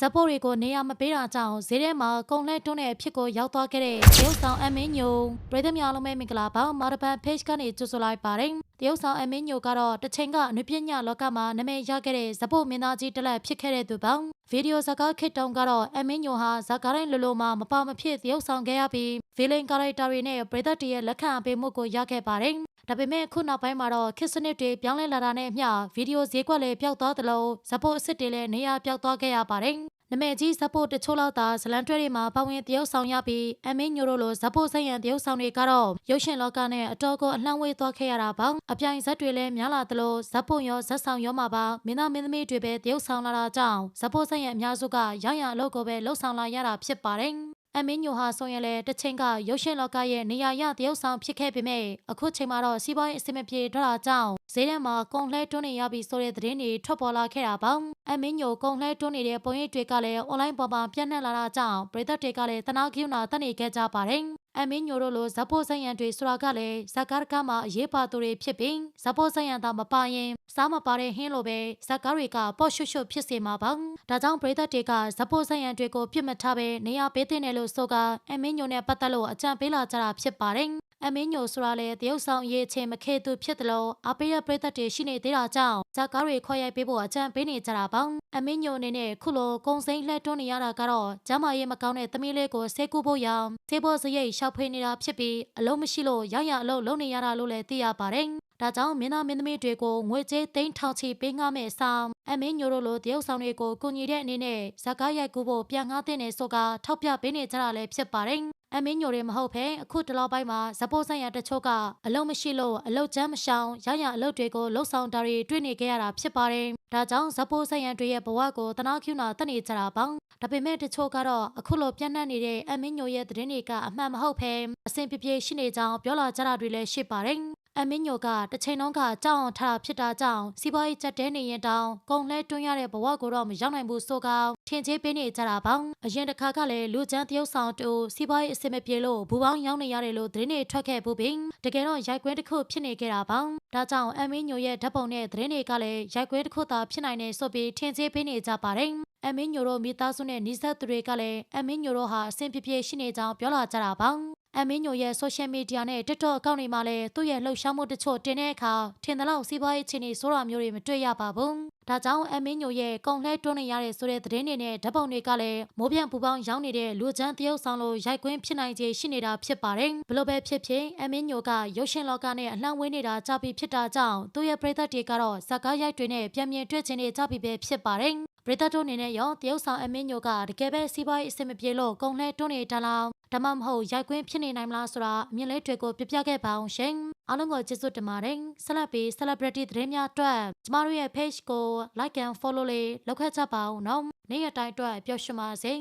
ဇက်ပို့တွေကိုနေရာမပေးတာကြောင့်ဈေးထဲမှာကုန်လှဲတွန်းတဲ့အဖြစ်ကိုရောက်သွားခဲ့တဲ့တရုတ်ဆောင်အမင်းညိုပရိသတ်များလုံးပဲမင်္ဂလာပါမာရပန် page ကနေကြိုဆိုလိုက်ပါတယ်တရုတ်ဆောင်အမင်းညိုကတော့တစ်ချိန်ကအနုပညာလောကမှာနာမည်ရခဲ့တဲ့ဇက်ပို့မင်းသားကြီးတစ်လက်ဖြစ်ခဲ့တဲ့သူပေါ့ဗီဒီယိုဇာတ်ကားခစ်တုံကတော့အမင်းညိုဟာဇာတ်ကားတိုင်းလိုလိုမှာမပါမဖြစ်တရုတ်ဆောင်ခဲ့ရပြီးဗီလင်ကာရိုက်တာတွေနဲ့ပရိသတ်တွေရဲ့လက်ခံအပေးမှုကိုရခဲ့ပါတယ် ဒါပေမဲ့ခုနောက်ပိုင်းမှာတော့ခစ်စနစ်တွေပြောင်းလဲလာတာနဲ့အမျှဗီဒီယိုဈေးကွက်လည်းပျောက်သွားသလိုဇက်ပို့အစ်စ်တွေလည်းနေရာပျောက်သွားခဲ့ရပါတယ်။နမဲကြီးဇက်ပို့တချို့လောက်သာဇလန်တွဲတွေမှာပဝင်တရုတ်ဆောင်ရပြီးအမင်းညိုတို့လိုဇက်ပို့ဆိုင်ရန်တရုတ်ဆောင်တွေကတော့ရုပ်ရှင်လောကနဲ့အတော်ကိုအလှမ်းဝေးသွားခဲ့ရတာပေါ့။အပြိုင်ဇက်တွေလည်းများလာသလိုဇက်ပို့ရောဇက်ဆောင်ရောမှာပါမင်းသားမင်းသမီးတွေပဲတရုတ်ဆောင်လာတာကြောင့်ဇက်ပို့ဆိုင်ရန်အများစုကရရအလုပ်ကိုပဲလှုပ်ဆောင်လာရတာဖြစ်ပါတယ်။ အမင်းညိုဟာဆိုရင်လည်းတစ်ချိန်ကရုပ်ရှင်လောကရဲ့နေရာရတရုတ်ဆောင်ဖြစ်ခဲ့ပေမဲ့အခုချိန်မှာတော့စီးပွားရေးအဆင်မပြေတော့တာကြောင့်ဈေးထဲမှာကုန်လှဲတွန်းနေရပြီဆိုတဲ့သတင်းတွေထွက်ပေါ်လာခဲ့တာပေါ့အမင်းညိုကုန်လှဲတွန်းနေတဲ့ပုံရိပ်တွေကလည်းအွန်လိုင်းပေါ်မှာပြန့်နှံ့လာတာကြောင့်ပရိသတ်တွေကလည်းတနာကိယူနာတက်နေခဲ့ကြပါတယ် အမင်းညိုတို့လိုဇက်ဖို့ဆိုင်ရန်တွေဆိုတာကလည်းဇက်ကားတကမှာအရေးပါသူတွေဖြစ်ပြီးဇက်ဖို့ဆိုင်ရန်သာမပါရင်စားမပါတဲ့ဟင်းလိုပဲဇက်ကားတွေကပေါ့ရွှွှွဖြစ်စေမှာပါဒါကြောင့်ပရိသတ်တွေကဇက်ဖို့ဆိုင်ရန်တွေကိုပြစ်မထားပဲနေရာပေးတဲ့နယ်လို့ဆိုကအမင်းညိုနဲ့ပတ်သက်လို့အကြံပေးလာကြတာဖြစ်ပါတယ် အမင်းညိုဆိုတာလေတရုတ်ဆောင်ရေးချင်းမခေသူဖြစ်တယ်လို့အပိရပရိသတ်တွေရှိနေသေးတာကြောင့်ဇက်ကားတွေခွဲရိုက်ပေးဖို့အကြံပေးနေကြတာပေါ့အမင်းညိုအနေနဲ့ခုလိုကုံစိမ့်လှဲတွန်းနေရတာကတော့ကျမရေးမကောင်းတဲ့သမီးလေးကိုဆေးကူဖို့ရောင်ဆေးဖို့စရိတ်ရှောက်ဖေးနေတာဖြစ်ပြီးအလုံးမရှိလို့ရရအလုံးလုံးနေရတာလို့လည်းသိရပါတယ်ဒါကြောင့်မင်းသားမင်းသမီးတွေကိုငွေကြေးသိန်းထောင်ချီပေးငှားမဲ့ဆောင်အမင်းညိုတို့လိုတရုတ်ဆောင်တွေကိုကူညီတဲ့အနေနဲ့ဇက်ကားရိုက်ကူဖို့ပြန်ငှားတဲ့နေဆိုကထောက်ပြပေးနေကြတာလည်းဖြစ်ပါတယ် အမင်းညိုတွေမဟုတ်ဖ ೇನೆ အခုတလောက်ပိုင်းမှာဇပိုးဆိုင်ရတချို့ကအလုံးမရှိလို့အလုတ်ချမ်းမရှောင်ရရအလုတ်တွေကိုလှုပ်ဆောင်တာတွေတွေ့နေခဲ့ရတာဖြစ်ပါတယ်။ဒါကြောင့်ဇပိုးဆိုင်ရတွေရဲ့ဘဝကိုတနာကျူနာတက်နေကြတာပေါ့။ဒါပေမဲ့တချို့ကတော့အခုလိုပြန့်နှံ့နေတဲ့အမင်းညိုရဲ့သတင်းတွေကအမှန်မဟုတ်ဖ ೇನೆ အဆင်ပြေပြေရှိနေကြောင်းပြောလာကြတာတွေလည်းရှိပါတယ်။ အမင်းညိုကတစ်ချိန်လုံးကကြောက်အောင်ထားတာဖြစ်တာကြောင့်စီးပွားရေးကြက်တဲနေရင်တောင်ကုန်လဲတွန်းရတဲ့ဘဝကိုတော့မရောက်နိုင်ဘူးဆိုကောင်ထင်ကြီးပေးနေကြတာပေါ့အရင်တစ်ခါကလည်းလူချမ်းတရုတ်ဆောင်တူစီးပွားရေးအဆင်မပြေလို့ဘူပေါင်းရောက်နေရတယ်လို့သတင်းတွေထွက်ခဲ့ဘူးပင်တကယ်တော့ရိုက်ကွင်းတစ်ခုဖြစ်နေခဲ့တာပေါ့ဒါကြောင့်အမင်းညိုရဲ့ဓာတ်ပုံနဲ့သတင်းတွေကလည်းရိုက်ကွင်းတစ်ခုသာဖြစ်နိုင်နေဆိုပြီးထင်ကြီးပေးနေကြပါတယ်အမင်းညိုတို့မိသားစုနဲ့နှိစက်သူတွေကလည်းအမင်းညိုတို့ဟာအဆင်ပြေပြေရှိနေကြောင်းပြောလာကြတာပါ အမင်းညိုရဲ့ social media နဲ့ TikTok အကောင့်တွေမှာလည်းသူ့ရဲ့လှုပ်ရှားမှုတချို့တင်တဲ့အခါထင်သလောက်စီးပွားရေးအခြေအနေဆိုးတာမျိုးတွေမတွေ့ရပါဘူး။ဒါကြောင့်အမင်းညိုရဲ့ကုံလှဲတွန်းနေရတဲ့ဆိုတဲ့သတင်းတွေနဲ့ဓာတ်ပုံတွေကလည်းမိုးပြန်ပူပေါင်းရောင်းနေတဲ့လူချမ်းတရုတ်ဆောင်လို့ရိုက်ကွင်းဖြစ်နိုင်ခြေရှိနေတာဖြစ်ပါတယ်။ဘလို့ပဲဖြစ်ဖြစ်အမင်းညိုကရုပ်ရှင်လောကနဲ့အလှမ်းဝေးနေတာကြပြီဖြစ်တာကြောင့်သူ့ရဲ့ပရိသတ်တွေကတော့ဇက်ကားရိုက်တွေနဲ့ပြန်မြင်တွေ့ချင်နေကြပြီပဲဖြစ်ပါတယ်။ပရိသတ်တို့အနေနဲ့ရောတရုတ်ဆောင်အမင်းညိုကတကယ်ပဲစီးပွားရေးအဆင်မပြေလို့ကုံလှဲတွန်းနေတာလား ဒါမှမဟုတ်ရိုက်ကွင်းဖြစ်နေနိုင်မလားဆိုတာအမြင်လေးတွေကိုပြပြခဲ့ပါအောင်ရှင်အားလုံးကိုကျေးဇူးတင်ပါတယ်ဆက်လက်ပြီး celebrity သတင်းများအတွက်ကျမတို့ရဲ့ page ကို like and follow လေးလုပ်ခဲ့ကြပါဦးနော်နေ့ရက်တိုင်းအတွက်ပျော်ရွှင်ပါစေ